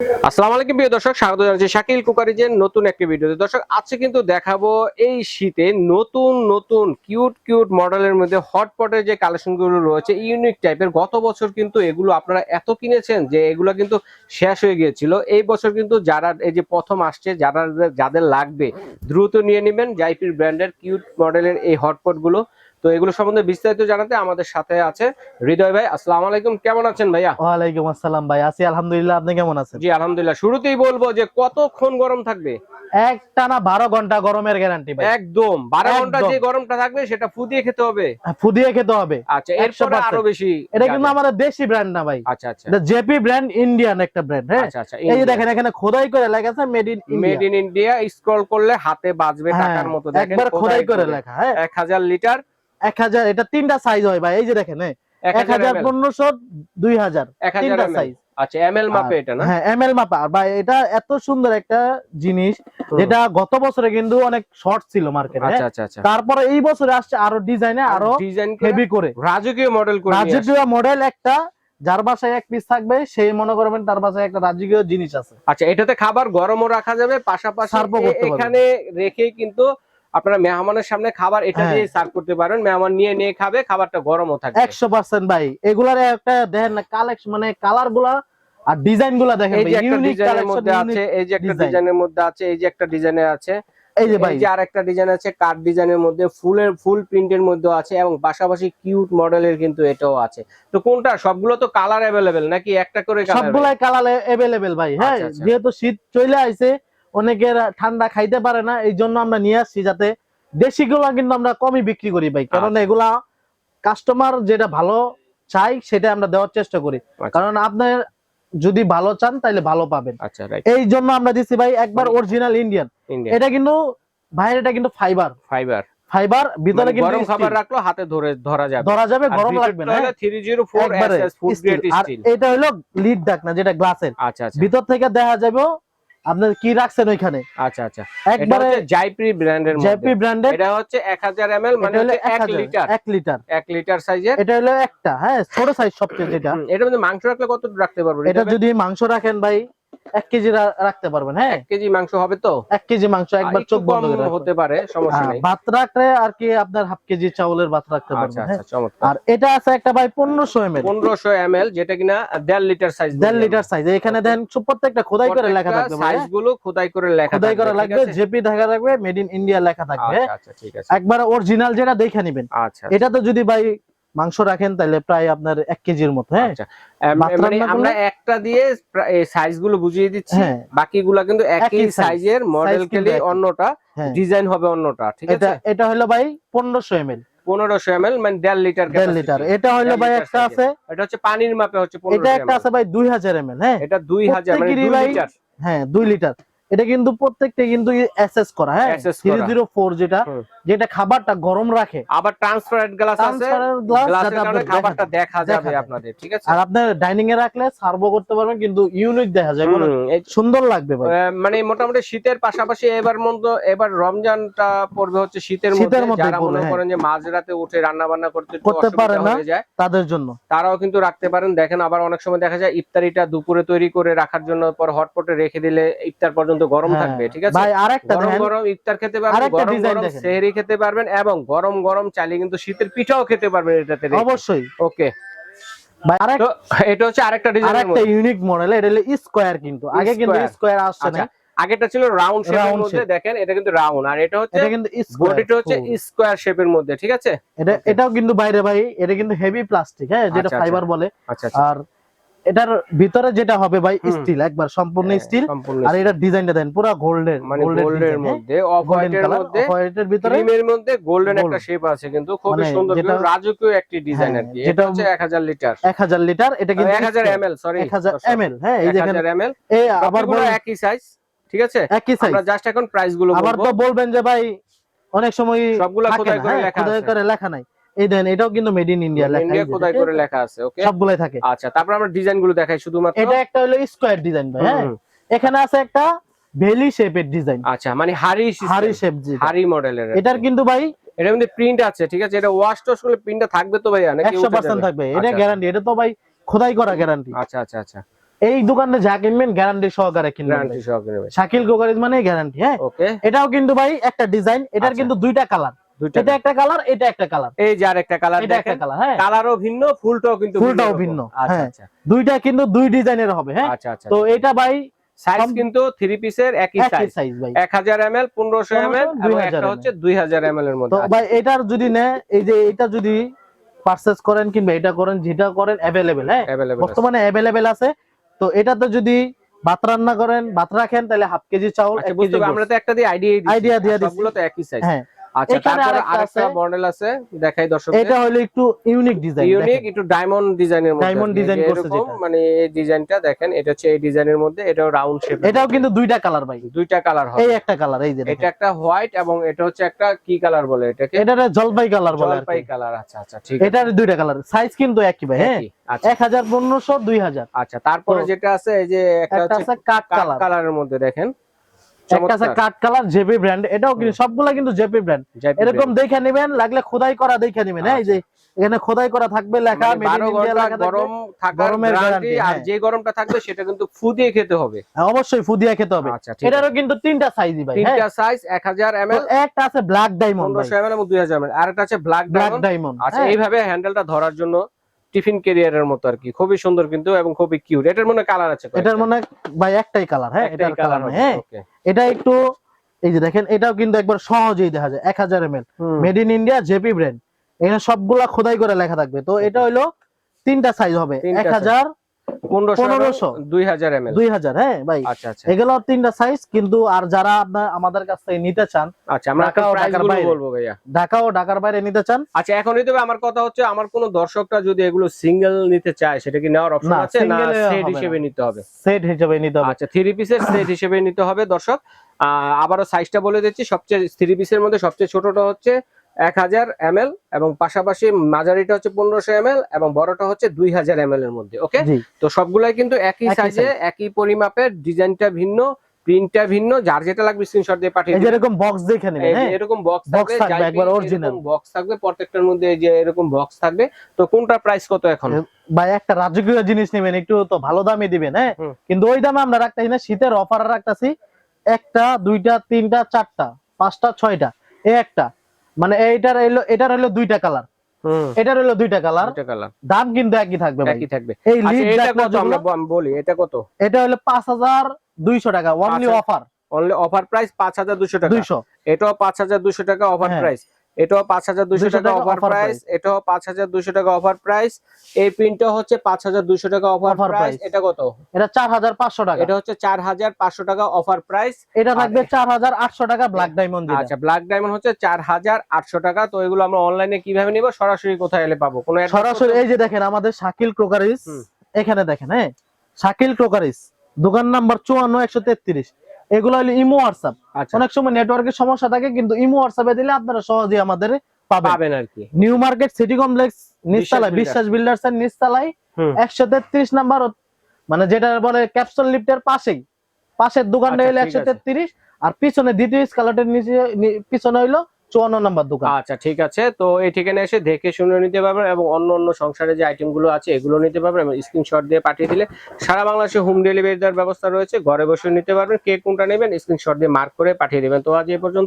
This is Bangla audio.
আসসালামু আলাইকুম প্রিয় দর্শক, স্বাগত জানাচ্ছি শাকিল কুকারিজের নতুন একটি ভিডিওতে। দর্শক, আজকে কিন্তু দেখাবো এই শীতে নতুন নতুন, কিউট কিউট মডেলের মধ্যে হটপটের যে কালেকশনগুলো রয়েছে, ইউনিক টাইপের। গত বছর কিন্তু এগুলো আপনারা এত কিনেছেন যে এগুলো কিন্তু শেষ হয়ে গিয়েছিল। এই বছর কিন্তু যারা, এই যে প্রথম আসছে, যারা, যাদের লাগবে, দ্রুত নিয়ে নেবেন। জাইপির ব্র্যান্ডের কিউট মডেলের এই হটপটগুলো তো এগুলো সম্বন্ধে বিস্তারিত জানাতে আমাদের সাথে আছে হৃদয় ভাই আসসালামু আলাইকুম। কেমন আছেন ভাইয়া? ওয়ালাইকুম আসসালাম ভাই আছি আলহামদুলিল্লাহ আপনি কেমন আছেন? জি আলহামদুলিল্লাহ। শুরুতেই বলব যে কতক্ষণ গরম থাকবে? এক টানা বারো ঘণ্টা গরমের গ্যারান্টি ভাই। একদম বারো ঘণ্টা যে গরমটা থাকবে সেটা ফুদিয়ে খেতে হবে? ফুদিয়ে খেতে হবে। আচ্ছা এরপরে আরও বেশি এটা কিন্তু আমাদের দেশি ব্র্যান্ড না ভাই। আচ্ছা আচ্ছা। এটা জেপি ব্র্যান্ড ইন্ডিয়ান একটা ব্র্যান্ড হ্যাঁ? আচ্ছা আচ্ছা এই যে দেখেন এখানে খোদাই করে লেখা আছে made in made in India scroll করলে হাতে বাজবে হ্যাঁ, টাকার মতো। দেখেন একবার খোদাই করে। লেখা হ্যাঁ? এক হাজার লিটার এক হাজার এটা তিনটা সাইজ হয় ভাই এই যে দেখেন এক হাজার পনেরোশো দুই হাজার তিনটা সাইজ আচ্ছা এম মাপে এটা না? হ্যাঁ এম মাপা। আর এটা এত সুন্দর একটা জিনিস যেটা গত বছরে কিন্তু অনেক শর্ট ছিল মার্কেটে আচ্ছা আচ্ছা তারপরে এই বছরে আসছে আরও ডিজাইনে আরও ডিজাইন হেভি করে রাজকীয় মডেল করে রাজকীয় মডেল একটা যার বাসায় এক পিস থাকবে সেই মনে করবেন তার বাসায় একটা রাজকীয় জিনিস আছে। আচ্ছা এটাতে খাবার গরমও রাখা যাবে পাশাপাশি। এখানে রেখে কিন্তু আপনারা মেহমানের সামনে খাবার এটা হ্যাঁ। দিয়ে সার্ভ করতে পারেন। মেহমান নিয়ে নিয়ে খাবে খাবারটা গরমও থাকবে। একশো পার্সেন্ট ভাই এগুলার একটা দেখেন না কালেকশন মানে কালারগুলা আর ডিজাইনগুলা দেখেন এই যে একটা ডিজাইনের মধ্যে আছে এই যে একটা। ডিজাইনের মধ্যে আছে এই যে একটা ডিজাইনে আছে। এই যে ভাই। এই যে আরেকটা ডিজাইন আছে কাট ডিজাইনের মধ্যে ফুলের ফুল প্রিন্টের মধ্যে আছে এবং পাশাপাশি কিউট মডেলের কিন্তু এটাও আছে। তো কোনটা? সবগুলো তো কালার অ্যাভেলেবেল নাকি? একটা করে কালার সবগুলাই কালার এভেলেবেল ভাই হ্যাঁ আচ্ছা, আচ্ছা। যেহেতু শীত চলে আইছে অনেকের ঠান্ডা খাইতে পারে না এই জন্য আমরা নিয়ে আসছি যাতে দেশি গুলা কিন্তু আমরা কমই বিক্রি করি ভাই। কারণ আচ্ছা। এগুলা কাস্টমার যেটা ভালো চাই সেটা আমরা দেওয়ার চেষ্টা করি। আচ্ছা। কারণ আপনার যদি ভালো চান তাহলে ভালো পাবেন। আচ্ছা এই জন্য আমরা দিচ্ছি ভাই একবার মানে- অরিজিনাল ইন্ডিয়ান এটা কিন্তু ভাইয়ের এটা কিন্তু ফাইবার ফাইবার ফাইবার ভিতরে কিন্তু গরম খাবার রাখল হাতে ধরে ধরা যাবে। ধরা যাবে গরম লাগবে না হ্যাঁ? 304 এসএস ফুড। গ্রেড আর এটা হলো লিড ডাক না যেটা গ্লাসের আচ্ছা আচ্ছা। ভিতর থেকে দেখা যাবে আপনার কি রাখছেন ওইখানে? আচ্ছা আচ্ছা। একবারে জাইপ্রি ব্র্যান্ডের জাইপ্রি ব্র্যান্ডের এটা হচ্ছে 1000 ml মানে হলো হচ্ছে 1 লিটার। 1 লিটার। 1 লিটার সাইজের। এটা হলো একটা হ্যাঁ ছোট সাইজ সবচেয়ে যেটা। এটা মানে মাংস রাখলে কত রাখতে পারব? এটা যদি মাংস রাখেন ভাই এক কেজি রাখতে পারবেন হ্যাঁ? এক কেজি মাংস হবে তো? এক কেজি মাংস একবার চোখ বন্ধ করে হতে পারে সমস্যা হ্যাঁ, নেই। ভাত রাখলে আর কি আপনার হাফ কেজি চাউলের ভাত রাখতে আচ্ছা পারবেন হ্যাঁ? আচ্ছা চমৎকার। আর এটা আছে একটা ভাই পনেরোশো এম এল। পনেরোশো এম এল যেটা কিনা দেড় লিটার সাইজ দেড় লিটার সাইজ এখানে দেন প্রত্যেকটা খোদাই করে লেখা থাকবে সাইজগুলো খোদাই করে লেখা খোদাই করা লাগবে জেপি ঢাকা থাকবে মেড ইন ইন্ডিয়া লেখা থাকবে আচ্ছা আচ্ছা ঠিক আছে। একবার অরিজিনাল যেটা দেখে নিবেন। আচ্ছা এটা তো যদি ভাই মাংস রাখেন তাহলে প্রায় আপনার এক কেজির মতো হ্যাঁ? আচ্ছা। মানে আমরা একটা দিয়ে সাইজগুলো বুঝিয়ে দিচ্ছি। হ্যাঁ। বাকিগুলা কিন্তু একই সাইজের মডেল খেলে অন্যটা হ্যাঁ। ডিজাইন হবে অন্যটা ঠিক আছে? এটা হলো ভাই পনেরোশো এম এল পনেরোশো এম এল মানে দেড় লিটার দেড় লিটার এটা হলো ভাই একটা আছে এটা হচ্ছে পানির মাপে হচ্ছে এটা একটা আছে ভাই দুই হাজার এম এল হ্যাঁ? এটা দুই হাজার মানে হ্যাঁ দুই লিটার এটা কিন্তু প্রত্যেকটা কিন্তু এসএস করা হ্যাঁ? SS থ্রি করা। জিরো ফোর যেটা যেটা খাবারটা গরম রাখে। আবার ট্রান্সপারেন্ট গ্লাস আছে। গ্লাসের কারণে খাবারটা দেখা যাবে আপনাদের ঠিক আছে? আর আপনার ডাইনিং এ রাখলে সার্ভও করতে পারবেন কিন্তু ইউনিক দেখা যায়। হুম, সুন্দর লাগবে ভাই। মানে মোটামুটি শীতের পাশাপাশি এবার মধ্যে এবার রমজানটা পড়বে হচ্ছে শীতের মধ্যে। যারা মনে হ্যাঁ। করেন যে মাঝরাতে উঠে রান্না বান্না করতে করতে পারে না। তাদের জন্য। তারাও কিন্তু রাখতে পারেন। দেখেন আবার অনেক সময় দেখা যায় ইফতারিটা দুপুরে তৈরি করে রাখার জন্য পর হটপটে রেখে দিলে ইফতার পর্যন্ত গরম হ্যাঁ। থাকবে ঠিক আছে? ভাই আরেকটা গরম গরম ইফতার খেতে পারবেন আরেকটা গরম গরম দেখেন। সেহরি খেতে পারবেন এবং গরম গরম চাইলে কিন্তু শীতের পিঠাও খেতে পারবেন এটাতে অবশ্যই। ওকে। ভাই এটা হচ্ছে আরেকটা ডিজাইন আরেকটা ইউনিক মডেল এটা হলো স্কোয়ার কিন্তু। আগে কিন্তু। স্কোয়ার আসছে আচ্ছা না আগেটা ছিল রাউন্ড শেপের মধ্যে দেখেন এটা কিন্তু রাউন্ড আর এটা হচ্ছে এটা কিন্তু বডিটা হচ্ছে। স্কোয়ার শেপের মধ্যে ঠিক আছে? এটা এটাও কিন্তু বাইরে ভাই এটা কিন্তু হেভি প্লাস্টিক হ্যাঁ যেটা আচ্ছা, আচ্ছা। ফাইবার বলে। আচ্ছা আচ্ছা। আর এটার ভিতরে যেটা হবে ভাই স্টিল একবার সম্পূর্ণ হ্যাঁ, স্টিল আর এটা ডিজাইনটা দেন পুরো গোল্ডেন মানে গোল্ডের মধ্যে অফ হোয়াইটের মধ্যে হোয়াইটের ভিতরে ক্রিমের মধ্যে গোল্ডেন একটা শেপ আছে কিন্তু খুবই মানে সুন্দর রাজকীয় একটি ডিজাইন আর হ্যাঁ, কি এটা হচ্ছে 1000 লিটার এক হাজার লিটার এটা কিন্তু 1000 ml সরি 1000 ml হ্যাঁ এই যেখানে 1000 ml এই আবার আবার একই সাইজ ঠিক আছে? একই সাইজ আমরা জাস্ট এখন প্রাইসগুলো বলব। আবার তো বলবেন যে ভাই অনেক সময় সবগুলা খোদাই করে হ্যাঁ, লেখা আছে। করে লেখা নাই। এই দেন এটাও কিন্তু মেড ইন ইন্ডিয়া লেখা ইন্ডিয়া খোদাই করে লেখা আছে ওকে সবগুলাই থাকে। আচ্ছা তারপর আমরা ডিজাইনগুলো দেখাই শুধুমাত্র। এটা একটা হলো স্কোয়ার ডিজাইন ভাই হ্যাঁ? এখানে আছে একটা ভেলি শেপের ডিজাইন আচ্ছা মানে হাড়ি হারি হাড়ি শেপ হাড়ি মডেলের এটার কিন্তু ভাই এটার মধ্যে প্রিন্ট আছে ঠিক আছে? এটা ওয়াশ টস করলে প্রিন্টটা থাকবে তো ভাইয়া নাকি একশো উঠে পার্সেন্ট যাবে? থাকবে এটা আচ্ছা, গ্যারান্টি এটা তো ভাই খোদাই করা গ্যারান্টি আচ্ছা আচ্ছা আচ্ছা। এই দোকানে যা কিনবেন গ্যারান্টি সহকারে কিনবেন। গ্যারান্টি সহকারে শাকিল কোকারিজ মানে গ্যারান্টি হ্যাঁ? ওকে এটাও কিন্তু ভাই একটা ডিজাইন এটার আচ্ছা। কিন্তু দুইটা কালার এটা একটা কালার এটা একটা কালার এই যে আরেকটা কালার এটা একটা কালার হ্যাঁ। কালারও ভিন্ন ফুলটাও কিন্তু ফুলটাও ভিন্ন, আচ্ছা হ্যাঁ। আচ্ছা। দুইটা কিন্তু দুই ডিজাইনের হবে হ্যাঁ। আচ্ছা আচ্ছা তো এটা ভাই সাইজ কিন্তু থ্রি পিসের একই একই সাইজ সাইজ এক হাজার এম এল পনেরোশো এম এল এবং একটা হচ্ছে দুই হাজার এম এল এর মধ্যে। ভাই এটার যদি নেয় এই যে এটা যদি পারচেজ করেন কিংবা এটা করেন যেটা করেন অ্যাভেলেবেল হ্যাঁ। বর্তমানে অ্যাভেলেবেল আছে। তো এটাতে যদি ভাত রান্না করেন ভাত রাখেন তাহলে হাফ কেজি চাউল আমরা তো একটা দিয়ে আইডিয়া Idea দিয়ে। সবগুলো তো একই সাইজ হ্যাঁ। আচ্ছা তারপরে আরেকটা মডেল আছে। দেখাই এটা হলো একটু ইউনিক ডিজাইন ইউনিক একটু ডায়মন্ড ডিজাইনের মধ্যে। Design যে করছে যেটা। মানে এই ডিজাইনটা দেখেন এটা হচ্ছে এই ডিজাইনের মধ্যে এটাও রাউন্ড শেপ এটাও কিন্তু দুইটা কালার ভাই। দুইটা কালার হবে। এই একটা কালার এই যে এটা একটা হোয়াইট এবং এটা হচ্ছে একটা কি কালার বলে এটাকে? এটারে জলপাই কালার বলে জলপাই কালার আচ্ছা আচ্ছা ঠিক আছে। এটার দুইটা কালার সাইজ কিন্তু একই ভাই হ্যাঁ? একই। আচ্ছা। এক হাজার পনেরোশো দুই হাজার। আচ্ছা তারপরে যেটা আছে এই যে একটা হচ্ছে কালার কালারের মধ্যে দেখেন। একটা কালার জেপি ব্র্যান্ড এটাও কিন্তু সবগুলা কিন্তু জেপি ব্র্যান্ড এরকম দেখে নেবেন লাগলে খোদাই করা দেখে নেবেন হ্যাঁ এই যে এখানে খোদাই করা থাকবে লেখা made in বারো India ঘণ্টা লেখা থাকবে। গরম গরমের গ্যারান্টি আর হ্যাঁ। যে গরমটা থাকবে সেটা কিন্তু ফু দিয়ে খেতে হবে। হ্যাঁ, অবশ্যই ফুদিয়া খেতে হবে। আচ্ছা এটারও কিন্তু তিনটা সাইজই ভাই হ্যাঁ। তিনটা সাইজ একটা আছে ব্ল্যাক ডায়মন্ড এবং আর একটা আছে ব্ল্যাক ব্ল্যাক ডায়মন্ড ডায়মন্ড আচ্ছা এইভাবে হ্যান্ডেলটা ধরার জন্য টিফিন ক্যারিয়ারের মতো আর কি। খুবই সুন্দর কিন্তু এবং খুবই কিউট এটার মনে কালার আছে এটার মনে হয় ভাই একটাই কালার হ্যাঁ? এটার কালার হ্যাঁ এটা একটু এই যে দেখেন এটাও কিন্তু একবার সহজেই দেখা যায় এক হাজার M made in India JP brand এখানে সবগুলা খোদাই করে লেখা থাকবে। তো এটা হলো তিনটা সাইজ হবে তিনটা এক হাজার পনেরোশো। দুই হাজার এম দুই হাজার হ্যাঁ ভাই। আচ্ছা আচ্ছা। এগুলো তিনটা সাইজ কিন্তু আর যারা আপনার আমাদের কাছ থেকে নিতে চান আচ্ছা আমরা ঢাকার বাইরে। বলব ভাইয়া। ঢাকা ও ঢাকার বাইরে নিতে চান? আচ্ছা এখন নিতে হবে আমার কথা হচ্ছে আমার কোন দর্শকরা যদি এগুলো সিঙ্গেল নিতে চায় সেটা কি নেওয়ার অপশন আছে? না সেট হিসেবে নিতে হবে। সেট হিসেবে নিতে হবে। আচ্ছা থ্রি পিসের সেট হিসেবে নিতে হবে দর্শক। আহ, আবারও সাইজটা বলে দিচ্ছি সবচেয়ে থ্রি পিসের মধ্যে সবচেয়ে ছোটটা হচ্ছে এক হাজার এম এবং পাশাপাশি মাঝারিটা হচ্ছে পনেরোশো এম এবং বড়টা হচ্ছে দুই হাজার এম এর মধ্যে ওকে? তো সবগুলাই কিন্তু একই সাইজে একই পরিমাপের ডিজাইনটা ভিন্ন প্রিন্টটা ভিন্ন যার যেটা লাগবে স্ক্রিনশট দিয়ে পাঠিয়ে দিবেন। এরকম বক্স দেখে নেবেন হ্যাঁ? এরকম বক্স থাকবে একবার original। বক্স থাকবে প্রত্যেকটার মধ্যে এই যে এরকম বক্স থাকবে। তো কোনটা প্রাইস কত এখন? ভাই একটা রাজকীয় জিনিস নেবেন একটু তো ভালো দামে দিবেন হ্যাঁ? কিন্তু ওই দামে আমরা রাখতেছি না শীতের অফার রাখতেছি একটা দুইটা তিনটা চারটা পাঁচটা ছয়টা এই একটা। মানে এইটার হলো এটার হলো দুইটা কালার হুম। এটার হলো দুইটা কালার দুইটা কালার দাম কিন্তু একই থাকবে একই থাকবে। এই আচ্ছা লিড কত আমরা বলি এটা কত? এটা হলো পাঁচ হাজার দুইশো টাকা only offer only offer price পাঁচ হাজার দুশো টাকা। দুইশো। এটাও পাঁচ হাজার দুশো টাকা অফার হ্যাঁ। প্রাইস এটাও পাঁচ হাজার দুশো টাকা অফার প্রাইস এটাও পাঁচ হাজার দুশো টাকা অফার প্রাইস এই প্রিন্টটা হচ্ছে পাঁচ হাজার দুশো টাকা অফার প্রাইস এটা কত? এটা চার হাজার পাঁচশো টাকা। এটা হচ্ছে চার হাজার পাঁচশো টাকা অফার প্রাইস এটা থাকবে চার হাজার আটশো টাকা ব্ল্যাক ডায়মন্ড আচ্ছা ব্ল্যাক ডায়মন্ড হচ্ছে চার হাজার আটশো টাকা। তো এগুলো আমরা অনলাইনে কীভাবে নিব? সরাসরি কোথায় এলে পাবো? কোনো সরাসরি এই যে দেখেন আমাদের শাকিল ক্রোকারিস এখানে দেখেন হ্যাঁ? শাকিল ক্রোকারিস দোকান নাম্বার চুয়ান্ন একশো তেত্রিশ। এগুলো হলো ইমো হোয়াটসঅ্যাপ আচ্ছা। অনেক সময় নেটওয়ার্কের সমস্যা থাকে কিন্তু ইমো হোয়াটসঅ্যাপে দিলে আপনারা সহজেই আমাদের পাবেন। আর কি। নিউ মার্কেট সিটি কমপ্লেক্স নিচতলায় বিশ্বাস বিল্ডার্স এর নিচতলায়। একশো তেত্রিশ নাম্বার মানে যেটা বলে ক্যাপসুল লিফটের পাশেই। পাশের দোকানটা আচ্ছা, হলো একশো। তেত্রিশ আর পিছনে দ্বিতীয় স্কালাটের নিচে পিছনে হইল চুয়ান্ন নাম্বার দোকান। আচ্ছা ঠিক আছে। তো এই ঠিকানা এসে দেখে শুনে নিতে পারবেন এবং অন্য অন্য সংসারে যে আইটেমগুলো আছে, এগুলো নিতে পারবেন এবং স্ক্রিনশট দিয়ে পাঠিয়ে দিলে সারা বাংলাদেশে হোম ডেলিভারি দেওয়ার ব্যবস্থা রয়েছে। ঘরে বসে নিতে পারবেন। কে কোনটা নেবেন স্ক্রিনশট দিয়ে মার্ক করে পাঠিয়ে দেবেন। তো আজ এই পর্যন্ত